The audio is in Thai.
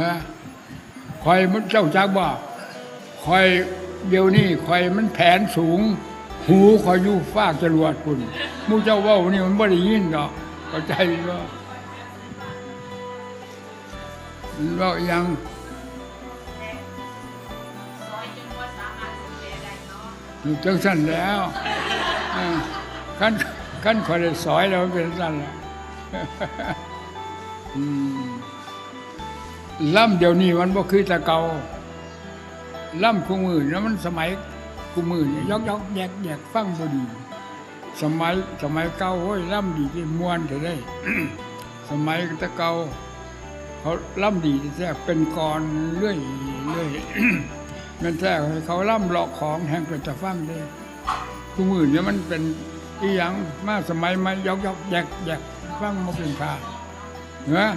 ฮะคอยมันเจ้าจักบ่คอยเดี๋ยวนี้คอยมันแผนสูง หูคอยอยู่ฟากจรวดคุณมูเจ้าว่านี่มันบ่ได้ยินดอกเข้าใจบ่มันเว่ายังอยู่จังสั้นแล้วขั้นขั้นคอยได้สอยแล้วเป็นสั้นแล้วอืม ล่ำเดี๋ยวนี้มันบ่คือแต่เก่าล่ำคู่มือนะมันสมัยคู่มือเนี่ยยอกยอกแยกแยกฟังบ่ดี สมัยสมัยเก่าโอ้ยล่ำดีที่มวนเถอะได้ สมัยแตะเก่าเขาล่ำดีแท้เป็นกรเรื่อยเรื่อยมันแท้เขาล่ำหลอกของแห่งเป็นตะฟังได้คู่มือเนี่ยมันเป็นอีหยังมาสมัยมายอกยอกแยกแยกฟังมาเป็นพาเนาะ